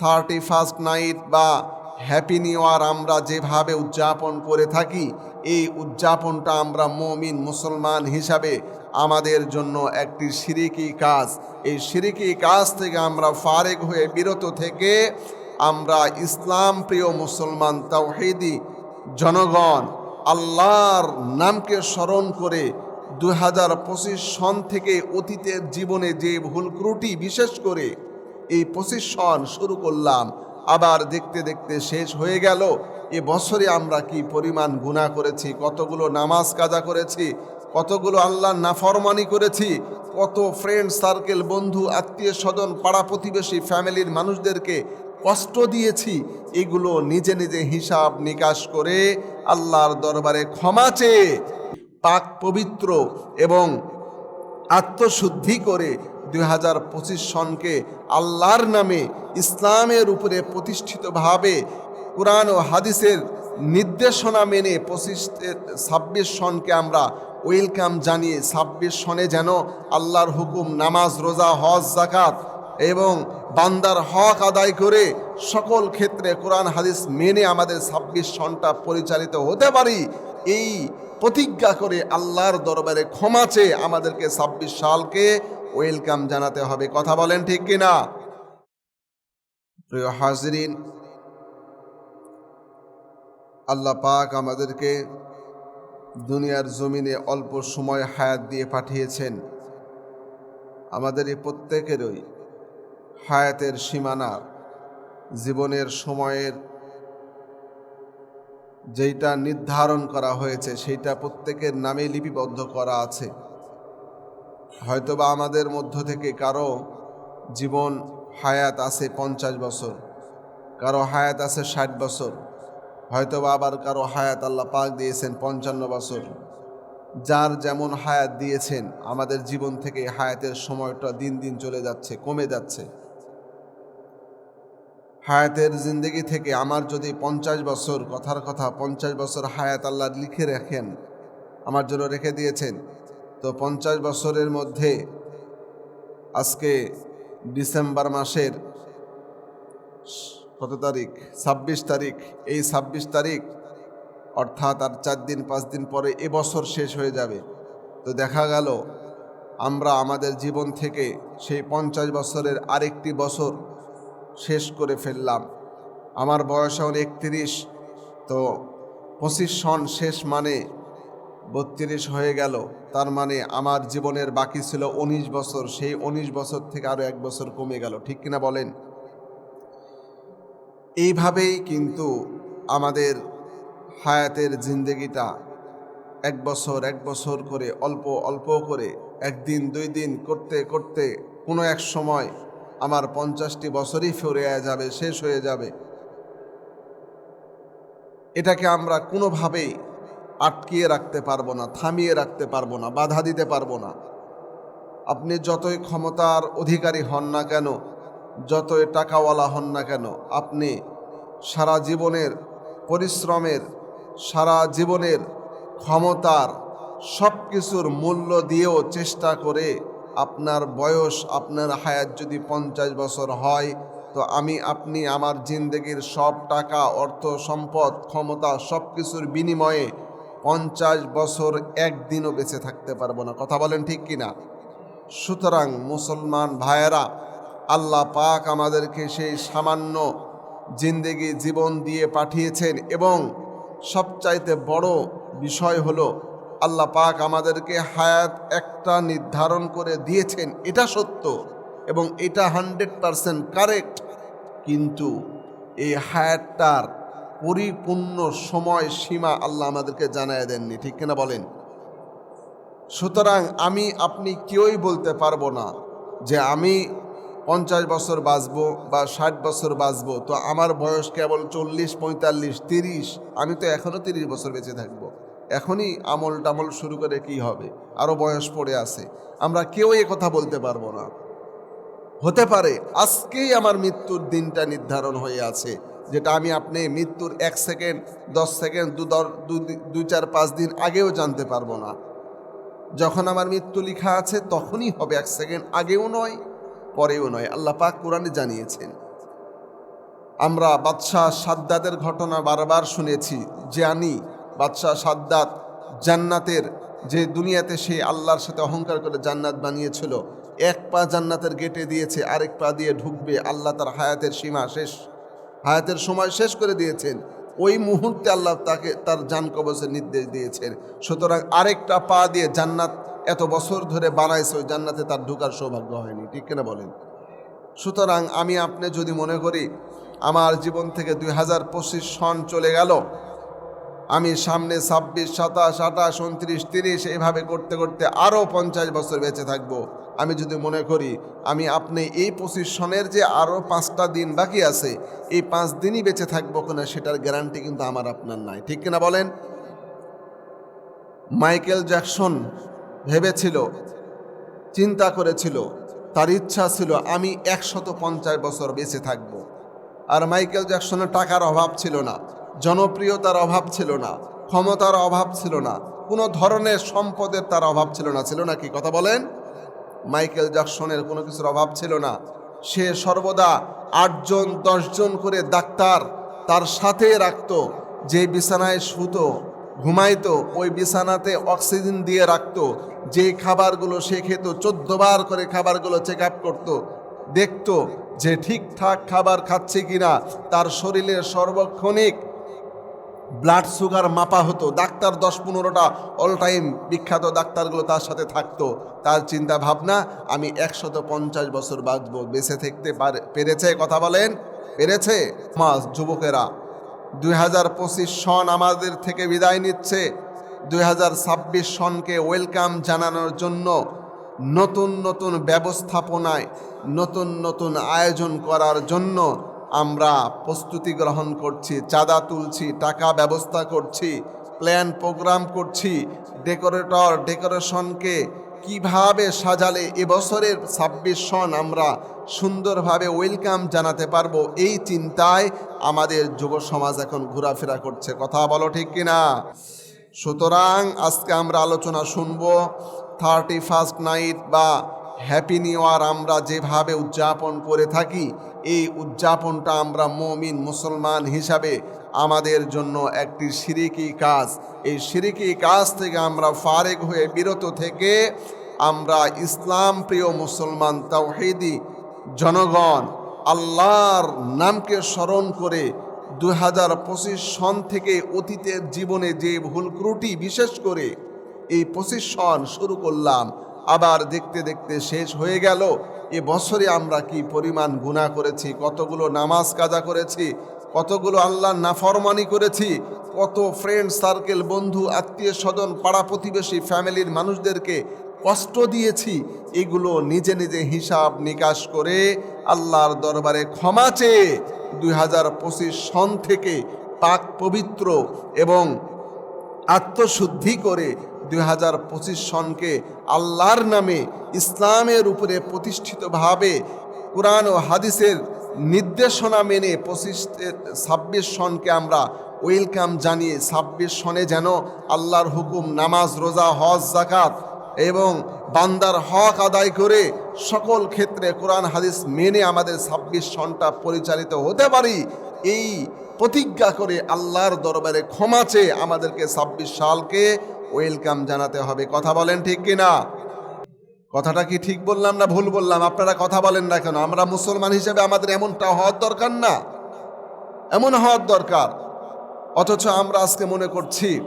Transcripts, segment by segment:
Thirty first night বা happy new year আমরা যেভাবে উদযাপন করে থাকি, এই উদযাপনটা আমরা মমিন মুসলমান হিসাবে আমাদের জন্য একটি সিরিকি কাজ। এই সিরিকি কাজ থেকে আমরা ফারেক হয়ে বিরত থেকে আমরা ইসলাম প্রিয় মুসলমান তাওহিদি জনগণ আল্লাহর নামকে স্মরণ করে দু হাজার পঁচিশ সন থেকে অতীতের জীবনে যে ভুল ত্রুটি বিশেষ করে এই পঁচিশ শুরু করলাম। আবার দেখতে দেখতে শেষ হয়ে গেল। এ বছরে আমরা কি পরিমাণ গুণা করেছি? কতগুলো নামাজ কাজা করেছি? কতগুলো আল্লাহর নাফরমানি করেছি? কত ফ্রেন্ড সার্কেল বন্ধু, আত্মীয় স্বজন, পাড়া প্রতিবেশী, ফ্যামিলির মানুষদেরকে কষ্ট দিয়েছি। এগুলো নিজে নিজে হিসাব নিকাশ করে আল্লাহর দরবারে ক্ষমা চেয়ে পাক পবিত্র এবং আত্মশুদ্ধি করে দুই হাজার পঁচিশ সনকে আল্লাহর নামে ইসলামের উপরে প্রতিষ্ঠিতভাবে কোরআন ও হাদিসের নির্দেশনা মেনে পঁচিশ ছাব্বিশ সনকে আমরা ওয়েলকাম জানিয়ে ছাব্বিশ সনে যেন আল্লাহর হুকুম, নামাজ, রোজা, হজ জাকাত এবং বান্দার হক আদায় করে সকল ক্ষেত্রে কোরআন, হাদিস মেনে আমাদের ছাব্বিশ সনটা পরিচালিত হতে পারি। এই প্রতিজ্ঞা করে আল্লাহর দরবারে ক্ষমা চেয়ে আমাদেরকে ছাব্বিশ সালকে ওয়েলকাম জানাতে হবে। কথা বলেন ঠিক কিনা? প্রিয় হাজরিন, আল্লাহ পাক আমাদেরকে দুনিয়ার জমিনে অল্প সময় হায়াত দিয়ে পাঠিয়েছেন। আমাদের এই প্রত্যেকেরই হায়াতের সীমানা, জীবনের সময়ের যেইটা নির্ধারণ করা হয়েছে, সেইটা প্রত্যেকের নামে লিপিবদ্ধ করা আছে। হয়তোবা আমাদের মধ্য থেকে কারও জীবন হায়াত আছে পঞ্চাশ বছর, কারও হায়াত আছে ষাট বছর, হয়তোবা আবার কারও হায়াত আল্লাহ পাক দিয়েছেন পঞ্চান্ন বছর। যার যেমন হায়াত দিয়েছেন, আমাদের জীবন থেকে হায়াতের সময়টা দিন দিন চলে যাচ্ছে, কমে যাচ্ছে। হায়াতের জিন্দগি থেকে আমার যদি পঞ্চাশ বছর, কথার কথা, পঞ্চাশ বছর হায়াত আল্লাহ লিখে রাখেন, আমার জন্য রেখে দিয়েছেন তো পঞ্চাশ বছরের মধ্যে আজকে ডিসেম্বর মাসের কত তারিখ? ছাব্বিশ তারিখ। এই ছাব্বিশ তারিখ অর্থাৎ আর চার দিন, পাঁচ দিন পরে এবছর শেষ হয়ে যাবে। তো দেখা গেল, আমরা আমাদের জীবন থেকে সেই পঞ্চাশ বছরের আরেকটি বছর শেষ করে ফেললাম। আমার বয়স এখন একত্রিশ, তো পঁচিশ সন শেষ মানে বত্রিশ হয়ে গেল। তার মানে আমার জীবনের বাকি ছিল উনিশ বছর। সেই উনিশ বছর থেকে আরও এক বছর কমে গেল। ঠিক কিনা বলেন? এইভাবেই কিন্তু আমাদের হায়াতের জিন্দগিটা এক বছর এক বছর করে, অল্প অল্প করে, একদিন, দুই দিন করতে করতে কোনো এক সময় আমার পঞ্চাশটি বছরই ফিরে যাবে, শেষ হয়ে যাবে। এটাকে আমরা কোনোভাবেই আটকিয়ে রাখতে পারব না, থামিয়ে রাখতে পারব না, বাধা দিতে পারব না। আপনি যতই ক্ষমতার অধিকারী হন না কেন, যতই টাকাওয়ালা হন না কেন, আপনি সারা জীবনের পরিশ্রমের, সারা জীবনের ক্ষমতার সব কিছুর মূল্য দিয়েও চেষ্টা করে আপনার বয়স, আপনার হায়াত যদি পঞ্চাশ বছর হয়, তো আমি, আপনি আমার জিন্দগির সব টাকা, অর্থ, সম্পদ, ক্ষমতা সব কিছুর বিনিময়ে পঞ্চাশ বছর একদিনও বেঁচে থাকতে পারব না। কথা বলেন ঠিক কিনা? সুতরাং মুসলমান ভাইয়েরা, আল্লাহ পাক আমাদেরকে সেই সামান্য জিন্দেগি জীবন দিয়ে পাঠিয়েছেন এবং সবচাইতে বড় বিষয় হলো, আল্লাহ পাক আমাদেরকে হায়াত একটা নির্ধারণ করে দিয়েছেন। এটা সত্য এবং এটা হান্ড্রেড পারসেন্ট কারেক্ট। কিন্তু এই হায়াতটার পরিপূর্ণ সময় সীমা আল্লাহ আমাদেরকে জানায় দেননি, ঠিক কিনা বলেন? সুতরাং আমি, আপনি কেউই বলতে পারব না যে আমি পঞ্চাশ বছর বাঁচবো বা ষাট বছর বাঁচবো। তো আমার বয়স কেবল চল্লিশ, পঁয়তাল্লিশ, তিরিশ, আমি তো এখনও তিরিশ বছর বেঁচে থাকব। এখনই আমল টামল শুরু করে কি হবে? আরও বয়স পড়ে আছে। আমরা কেউ এ কথা বলতে পারব না। হতে পারে, আজকেই আমার মৃত্যুর দিনটা নির্ধারণ হয়ে আছে। যেটা আমি আপনি মৃত্যুর এক সেকেন্ড, দশ সেকেন্ড, দু দুই চার, পাঁচ দিন আগেও জানতে পারব না। যখন আমার মৃত্যু লেখা আছে তখনই হবে এক সেকেন্ড, আগেও নয়, পরেও নয়। আল্লাহ পাক কোরআনে জানিয়েছেন, আমরা বাদশাহ সাদ্দাদের ঘটনা বারবার শুনেছি জানি বাদশাহ সাদ্দাত জান্নাতের, যে দুনিয়াতে সে আল্লাহর সাথে অহংকার করে জান্নাত বানিয়েছিল, এক পা জান্নাতের গেটে দিয়েছে, আরেক পা দিয়ে ঢুকবে, আল্লাহ তার হায়াতের সীমা শেষ। হায়াতের সময় শেষ করে দিয়েছেন। ওই মুহূর্তে আল্লাহ তাকে তার জান কবচের নির্দেশ দিয়েছেন। সুতরাং আরেকটা পা দিয়ে জান্নাত এত বছর ধরে বানাইছে, ওই জান্নাতে তার ঢুকার সৌভাগ্য হয়নি। ঠিক কিনা বলেন? সুতরাং আমি আপনি যদি মনে করি, আমার জীবন থেকে দুই হাজার পঁচিশ সন চলে গেল, আমি সামনে ছাব্বিশ, সাতাশ, আঠাশ, উনত্রিশ, তিরিশ, এইভাবে করতে করতে আরও পঞ্চাশ বছর বেঁচে থাকব। আমি যদি মনে করি, আমি আপনি এই পঁচিশ সনের যে আরও পাঁচটা দিন বাকি আছে, এই পাঁচ দিনই বেঁচে থাকব কিনা সেটার গ্যারান্টি কিন্তু আমার আপনার নাই। ঠিক কিনা বলেন? মাইকেল জ্যাকসন ভেবেছিল, চিন্তা করেছিল, তার ইচ্ছা ছিল আমি একশত পঞ্চাশ বছর বেঁচে থাকব। আর মাইকেল জ্যাকসনের টাকার অভাব ছিল না, জনপ্রিয়তার অভাব ছিল না, ক্ষমতার অভাব ছিল না, কোনো ধরনের সম্পদের তার অভাব ছিল না। ছিল না কি? কথা বলেন। মাইকেল জ্যাকসনের কোনো কিছুর অভাব ছিল না। সে সর্বদা আটজন, দশজন করে ডাক্তার তার সাথে রাখতো, যে বিছানায় শুতো, ঘুমাইতো, ওই বিছানাতে অক্সিজেন দিয়ে রাখতো, যে খাবারগুলো সে খেত চোদ্দবার করে খাবারগুলো চেক আপ করতো, দেখতো যে ঠিকঠাক খাবার খাচ্ছে কিনা, তার শরীরের সর্বক্ষণিক ব্লাড সুগার মাপা হতো। ডাক্তার দশ পনেরোটা অল টাইম বিখ্যাত ডাক্তারগুলো তার সাথে থাকতো। তার চিন্তা ভাবনা, আমি একশত পঞ্চাশ বছর বাঁচবো। বেঁচে থাকতে পারে পেরেছে? কথা বলেন। পেরেছে? মাস, যুবকেরা, দুই হাজার পঁচিশ সন আমাদের থেকে বিদায় নিচ্ছে। দুই হাজার ছাব্বিশ সনকে ওয়েলকাম জানানোর জন্য নতুন নতুন ব্যবস্থাপনায়, নতুন নতুন আয়োজন করার জন্য আমরা প্রস্তুতি গ্রহণ করছি, চাঁদা তুলছি, টাকা ব্যবস্থা করছি প্ল্যান প্রোগ্রাম করছি ডেকোরেটর ডেকোরেশনকে কীভাবে সাজালে এবছরের ছাব্বিশ সন আমরা সুন্দরভাবে ওয়েলকাম জানাতে পারব এই চিন্তায় আমাদের যুব সমাজ এখন ঘোরাফেরা করছে। কথা বলো ঠিক কিনা? সুতরাং আজকে আমরা আলোচনা শুনব থার্টি ফার্স্ট নাইট বা হ্যাপি নিউ ইয়ার আমরা যেভাবে উদযাপন করে থাকি এই উদযাপনটা আমরা মমিন, মুসলমান হিসাবে আমাদের জন্য একটি সিরিকি কাজ। এই সিরিকি কাজ থেকে আমরা ফারেক হয়ে বিরত থেকে আমরা ইসলাম প্রিয় মুসলমান, তাওহিদি জনগণ, আল্লাহর নামকে স্মরণ করে দু হাজার পঁচিশ সন থেকে অতীতের জীবনে যে ভুল ক্রুটি বিশেষ করে এই পঁচিশ সন শুরু করলাম, আবার দেখতে দেখতে শেষ হয়ে গেল। এ বছরে আমরা কি পরিমাণ গুণা করেছি? কতগুলো নামাজ কাজা করেছি? কতগুলো আল্লাহর নাফরমানি করেছি? কত ফ্রেন্ড সার্কেল বন্ধু, আত্মীয় স্বজন, পাড়া প্রতিবেশী, ফ্যামিলির মানুষদেরকে কষ্ট দিয়েছি। এগুলো নিজে নিজে হিসাব নিকাশ করে আল্লাহর দরবারে ক্ষমা চেয়ে দুই হাজার পঁচিশ সন থেকে পাক পবিত্র এবং আত্মশুদ্ধি করে দুই হাজার পঁচিশ সনকে আল্লাহর নামে ইসলামের উপরে প্রতিষ্ঠিতভাবে কোরআন ও হাদিসের নির্দেশনা মেনে পঁচিশ ছাব্বিশ সনকে আমরা ওয়েলকাম জানিয়ে ছাব্বিশ সনে যেন আল্লাহর হুকুম, নামাজ, রোজা, হজ জাকাত এবং বান্দার হক আদায় করে সকল ক্ষেত্রে কোরআন, হাদিস মেনে আমাদের ছাব্বিশ সনটা পরিচালিত হতে পারি। এই প্রতিজ্ঞা করে আল্লাহর দরবারে ক্ষমা চেয়ে আমাদেরকে ছাব্বিশ সালকে ওয়েলকাম জানাতে হবে। কথা বলেন ঠিক কিনা? কথাটা কি ঠিক বললাম না ভুল বললাম? আপনারা কথা বলেন না কেন? আমরা মুসলমান হিসেবে আমাদের এমনটা হওয়ার দরকার না। এমন হওয়ার দরকার। অথচ আমরা আজকে মনে করছি,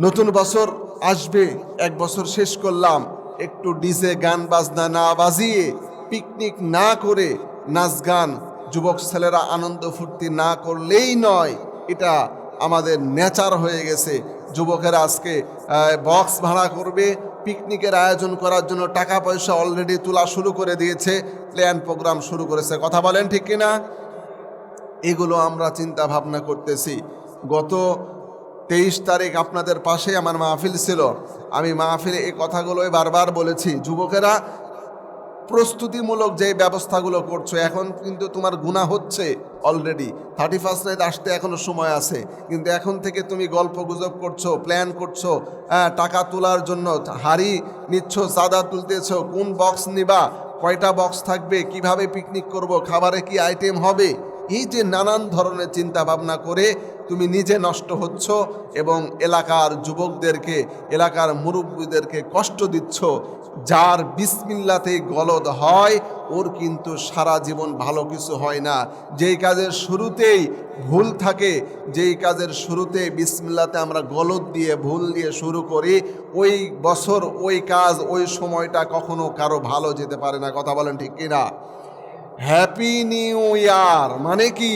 নতুন বছর আসবে, এক বছর শেষ করলাম। একটু ডিজে গান বাজনা না বাজিয়ে, পিকনিক না করে নাচ গান, যুবক ছেলেরা আনন্দ ফুর্তি না করলেই নয়। এটা আমাদের নেচার হয়ে গেছে। যুবকেরা আজকে বক্স ভাড়া করবে পিকনিকের আয়োজন করার জন্য টাকা পয়সা অলরেডি তোলা শুরু করে দিয়েছে প্ল্যান প্রোগ্রাম শুরু করেছে। কথা বলেন ঠিক কিনা? এগুলো আমরা চিন্তা ভাবনা করতেছি। গত তেইশ তারিখ আপনাদের পাশে আমার মাহফিল ছিল। আমি মাহফিলে এই কথাগুলোই বারবার বলেছি। যুবকেরা প্রস্তুতিমূলক যে ব্যবস্থাগুলো করছ, এখন কিন্তু তোমার গুণা হচ্ছে অলরেডি থার্টি ফার্স্ট নাইট আসতে এখনও সময় আছে, কিন্তু এখন থেকে তুমি গল্প গুজব করছ প্ল্যান করছ হ্যাঁ টাকা তোলার জন্য, হাড়ি নিচ্ছ চাঁদা তুলতেছ, কোন বক্স নিবা, কয়টা বক্স থাকবে, কীভাবে পিকনিক করব, খাবারে কি আইটেম হবে, এই যে নানান ধরনের চিন্তা ভাবনা করে তুমি নিজে নষ্ট হচ্ছ এবং এলাকার যুবকদেরকে, এলাকার মুরব্বীদেরকে কষ্ট দিচ্ছ। যার বিসমিল্লাতে গলদ হয়, ওর কিন্তু সারা জীবন ভালো কিছু হয় না। যেই কাজের শুরুতেই ভুল থাকে, যেই কাজের শুরুতে বিসমিল্লাতে আমরা গলদ দিয়ে, ভুল দিয়ে শুরু করি, ওই বছর, ওই কাজ, ওই সময়টা কখনো কারও ভালো যেতে পারে না। কথা বলেন ঠিক কিনা? হ্যাপি নিউ ইয়ার মানে কি?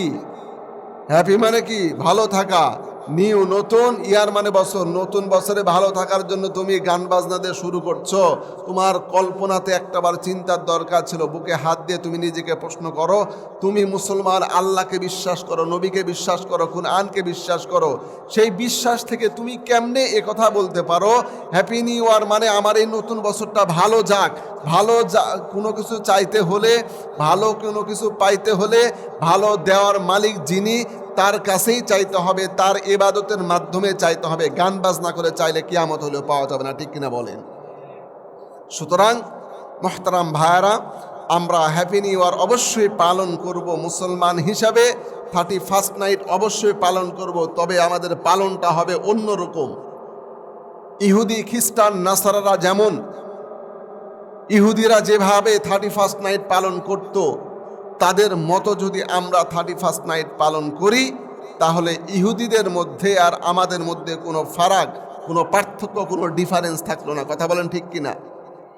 হ্যাপি মানে কি? ভালো থাকা। নিউ, নতুন, ইয়ার মানে বছর। নতুন বছরে ভালো থাকার জন্য তুমি গান বাজনা দিয়ে শুরু করছ। তোমার কল্পনাতে একটাবার চিন্তার দরকার ছিল। বুকে হাত দিয়ে তুমি নিজেকে প্রশ্ন করো। তুমি মুসলমান, আল্লাহকে বিশ্বাস করো, নবীকে বিশ্বাস করো আনকে বিশ্বাস করো। সেই বিশ্বাস থেকে তুমি কেমনে এ কথা বলতে পারো? হ্যাপি নিউ ইয়ার মানে আমার এই নতুন বছরটা ভালো যাক। ভালো যা, কোনো কিছু চাইতে হলে, ভালো কোনো কিছু পাইতে হলে, ভালো দেওয়ার মালিক যিনি তার কাছেই চাইতে হবে, তার এবাদতের মাধ্যমে চাইতে হবে। গান বাজনা করে চাইলে কিয়ামত হলেও পাওয়া যাবে না, ঠিক কিনা বলেন? সুতরাং, মোহতারাম ভাইয়ারা, আমরা হ্যাপি নিউ ইয়ার অবশ্যই পালন করব মুসলমান হিসাবে। থার্টি ফার্স্ট নাইট অবশ্যই পালন করব, তবে আমাদের পালনটা হবে অন্যরকম। ইহুদি, খ্রিস্টান, নাসারারা যেমন, ইহুদিরা যেভাবে থার্টি ফার্স্ট নাইট পালন করত তাদের মতো যদি আমরা থার্টি ফার্স্ট নাইট পালন করি, তাহলে ইহুদিদের মধ্যে আর আমাদের মধ্যে কোনো ফারাক, কোনো পার্থক্য, কোনো ডিফারেন্স থাকল না। কথা বলেন ঠিক কিনা?